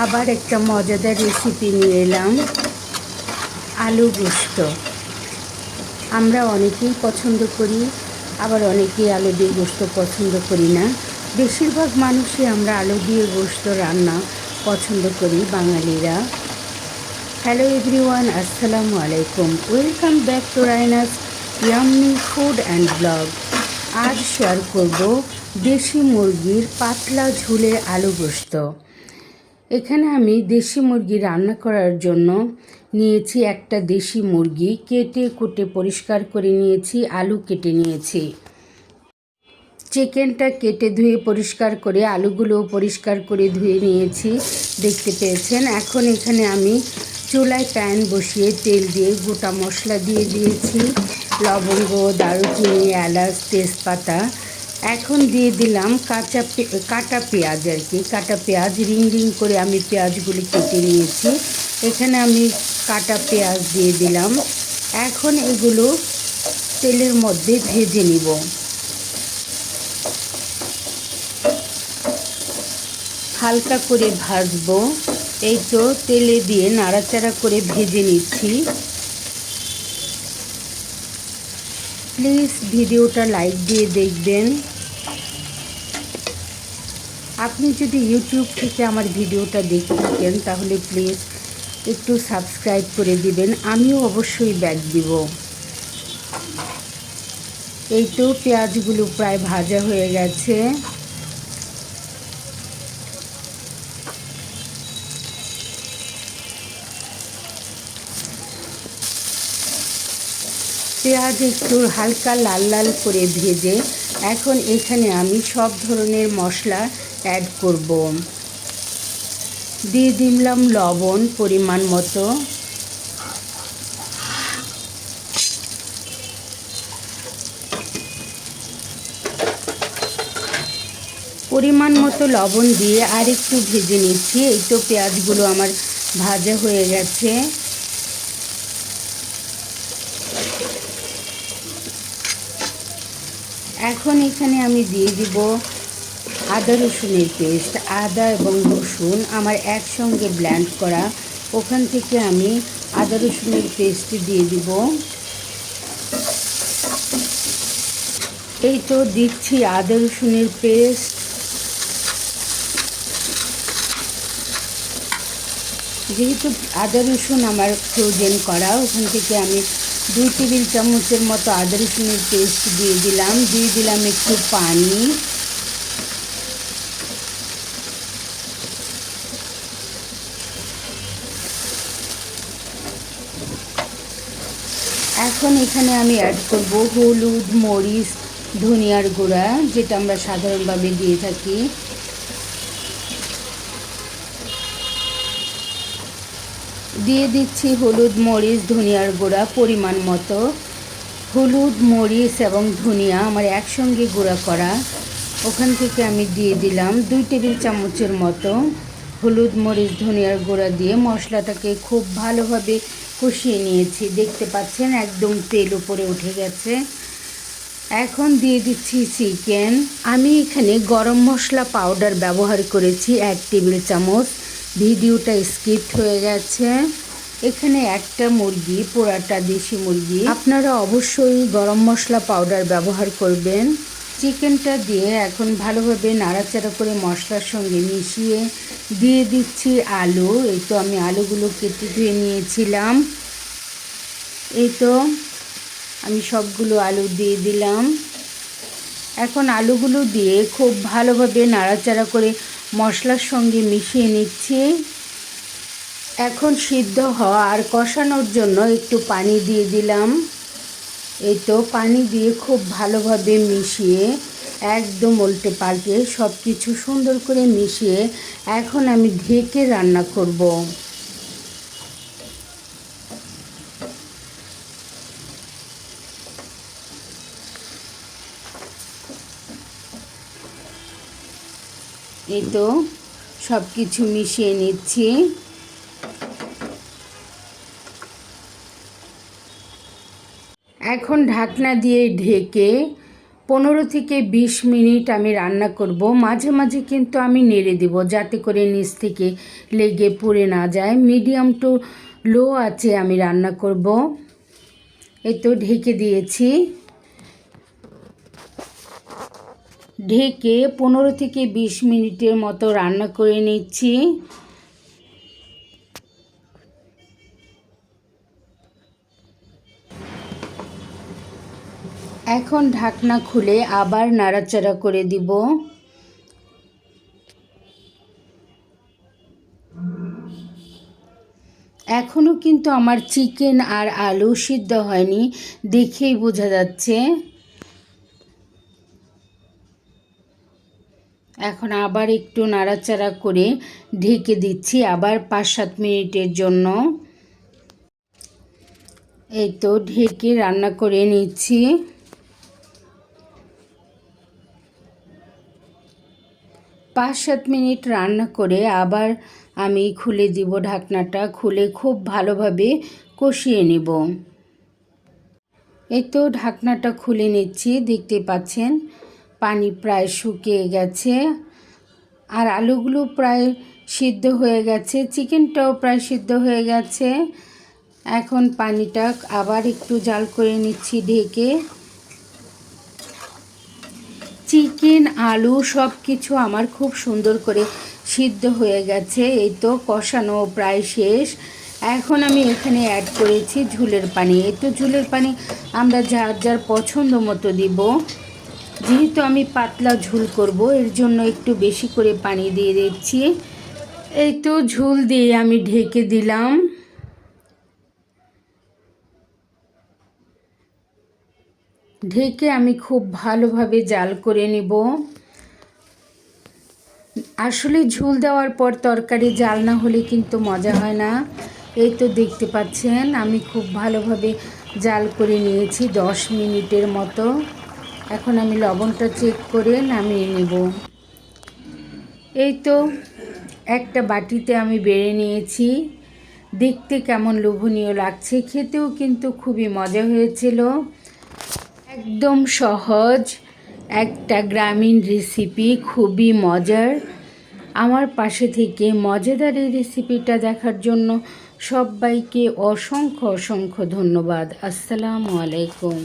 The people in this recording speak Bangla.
আবার একটা মজাদার রেসিপি নিয়ে এলাম, আলু গোস্ত। আমরা অনেকেই পছন্দ করি, আবার অনেকেই আলু দিয়ে গোস্ত পছন্দ করি না। বেশিরভাগ মানুষই আমরা আলু দিয়ে গোস্ত রান্না পছন্দ করি, বাঙালিরা। হ্যালো এভরিওয়ান আসসালামু আলাইকুম। Welcome back to Raina's yummy food and blog আজ শেয়ার করব দেশি মুরগির পাতলা ঝুলে আলু গোস্ত। এখানে আমি দেশি মুরগি রান্না করার জন্য নিয়েছি একটা দেশি মুরগি। কেটে কুটে পরিষ্কার করে নিয়েছি, আলু কেটে নিয়েছি। চিকেনটা কেটে ধুয়ে পরিষ্কার করে, আলুগুলোও পরিষ্কার করে ধুয়ে নিয়েছি, দেখতে পেয়েছেন। এখন এখানে আমি চুলায় প্যান বসিয়ে তেল দিয়ে গোটা মশলা দিয়ে দিয়েছি। লবঙ্গ, দারুচিনি, এলাচ, তেজপাতা এখন দিয়ে দিলাম কাঁচা কাটা পেঁয়াজ আর কি। কাটা পেঁয়াজ রিং রিং করে আমি পেঁয়াজগুলি কেটে নিয়েছি। এখানে আমি কাটা পেঁয়াজ দিয়ে দিলাম। এখন এগুলো তেলের মধ্যে ভেজে নিব। হালকা করে ভাজবো। এই তো তেলে দিয়ে নাড়াচাড়া করে ভেজে নিচ্ছি। প্লিজ ভিডিওটা লাইক দিয়ে দেখবেন। আপনি যদি ইউটিউব থেকে আমার ভিডিওটা দেখে থাকেন, তাহলে প্লিজ একটু সাবস্ক্রাইব করে দিবেন। আমিও অবশ্যই ব্যাক দিব। এই তো পেঁয়াজগুলো প্রায় ভাজা হয়ে গেছে। পেঁয়াজ একটু হালকা লাল লাল করে ভেজে এখন এখানে আমি সব ধরনের মশলা অ্যাড করব। দিয়ে দিলাম লবণ পরিমাণ মতো। পরিমাণ মতো লবণ দিয়ে আর একটু ভেজে নিচ্ছি। এই তো পেঁয়াজগুলো আমার ভাজা হয়ে গেছে। এখন এখানে আমি দিয়ে দিব আদা রসুনের পেস্ট, আদা এবং রসুন আমার একসঙ্গে ব্ল্যান্ড করা। ওখান থেকে আমি আদা রসুনের পেস্ট দিয়ে দিব। এই তো দিচ্ছি আদা রসুনের পেস্ট। যেহেতু আদা রসুন আমার ফ্রোজেন করা, ওখান থেকে আমি দুই টেবিল চামচের মতো আদা রসুনের পেস্ট দিয়ে দিলাম। দিয়ে দিলাম একটু পানি। এখন এখানে আমি অ্যাড করব হলুদ, মরিচ, ধনিয়ার গুঁড়া, যেটা আমরা সাধারণভাবে দিয়ে থাকি। দিয়ে দিচ্ছি হলুদ মরিচ, ধনিয়ার গুঁড়া পরিমাণ মতো। হলুদ মরিচ এবং ধনিয়া আমার একসঙ্গে গুঁড়া করা। ওখান থেকে আমি দিয়ে দিলাম দুই টেবিল চামচের মতো হলুদ মরিচ, ধনিয়ার গুঁড়া দিয়ে মশলাটাকে খুব ভালোভাবে কষিয়ে নিয়েছি। দেখতে পাচ্ছেন একদম তেল উপরে উঠে গেছে। এখন দিয়ে দিচ্ছি চিকেন। আমি এখানে গরম মশলা পাউডার ব্যবহার করেছি এক টেবিল চামচ। ভিডিওটা স্কিপ্ট হয়ে গেছে। এখানে একটা মুরগি, পোড়াটা দেশি মুরগি। আপনারা অবশ্যই গরম মশলা পাউডার ব্যবহার করবেন। চিকেনটা দিয়ে এখন ভালোভাবে নাড়াচাড়া করে মশলার সঙ্গে মিশিয়ে দিয়ে দিচ্ছি আলু। এই তো আমি আলুগুলো কেটে ধুয়ে নিয়েছিলাম। এই তো আমি সবগুলো আলু দিয়ে দিলাম। এখন আলুগুলো দিয়ে খুব ভালোভাবে নাড়াচাড়া করে মশলার সঙ্গে মিশিয়ে নিচ্ছি। এখন সিদ্ধ হওয়া আর কষানোর জন্য একটু পানি দিয়ে দিলাম। এই তো পানি দিয়ে খুব ভালোভাবে মিশিয়ে একদম উল্টে পাল্টে সব কিছু সুন্দর করে মিশিয়ে এখন আমি ঢেকে রান্না করব। এই তো সব কিছু মিশিয়ে নিচ্ছি। এখন ঢাকনা দিয়ে ঢেকে পনেরো থেকে বিশ মিনিট আমি রান্না করব। মাঝে মাঝে কিন্তু আমি নেড়ে দেব যাতে করে নিচ থেকে লেগে পুড়ে না যায়। মিডিয়াম টু লো আছে আমি রান্না করব। এই তো ঢেকে দিয়েছি। ঢেকে পনেরো থেকে বিশ মিনিটের মতো রান্না করে নিচ্ছি। এখন ঢাকনা খুলে আবার নাড়াচাড়া করে দিব। এখনও কিন্তু আমার চিকেন আর আলু সিদ্ধ হয়নি, দেখেই বোঝা যাচ্ছে। এখন আবার একটু নাড়াচাড়া করে ঢেকে দিচ্ছি, আবার পাঁচ সাত মিনিটের জন্য। এই তো ঢেকে রান্না করে নিচ্ছি। পাঁচ সাত মিনিট রান্না করে আবার আমি খুলে দিব ঢাকনাটা, খুলে খুব ভালোভাবে কষিয়ে নেব। এই তো ঢাকনাটা খুলে নিচ্ছি, দেখতে পাচ্ছেন? পানি প্রায় শুকিয়ে গেছে। আর আলুগুলো প্রায় সিদ্ধ হয়ে গেছে। চিকেনটাও প্রায় সিদ্ধ হয়ে গেছে। এখন পানিটা আবার একটু জাল করে নিচ্ছি ঢেকে। চিকেন, আলু সব কিছু আমার খুব সুন্দর করে সিদ্ধ হয়ে গেছে। এই তো কষানো প্রায় শেষ। এখন আমি এখানে অ্যাড করেছি ঝুলের পানি। এই তো ঝুলের পানি আমরা যার যার পছন্দ মতো দিব। যেহেতু আমি পাতলা ঝুল করব, এর জন্য একটু বেশি করে পানি দিয়ে দিচ্ছি। এই তো ঝুল দিয়ে আমি ঢেকে দিলাম। ঢেকে আমি খুব ভালোভাবে জাল করে নেব। আসলে ঝুল দেওয়ার পর তরকারি জাল না হলে কিন্তু মজা হয় না। এই তো দেখতে পাচ্ছেন, আমি খুব ভালোভাবে জাল করে নিয়েছি দশ মিনিটের মতো। এখন আমি লবণটা চেক করে নামিয়ে নেব। এই তো, একটা বাটিতে আমি বেড়ে নিয়েছি। দেখতে কেমন লোভনীয় লাগছে, খেতেও কিন্তু খুবই মজা হয়েছিল। একদম সহজ, একটা গ্রামীণ রেসিপি খুবই মজার। আমার পাশে থেকে মজাদার এই রেসিপিটা দেখার জন্য সবাইকে অসংখ্য অসংখ্য ধন্যবাদ। আসসালামু আলাইকুম।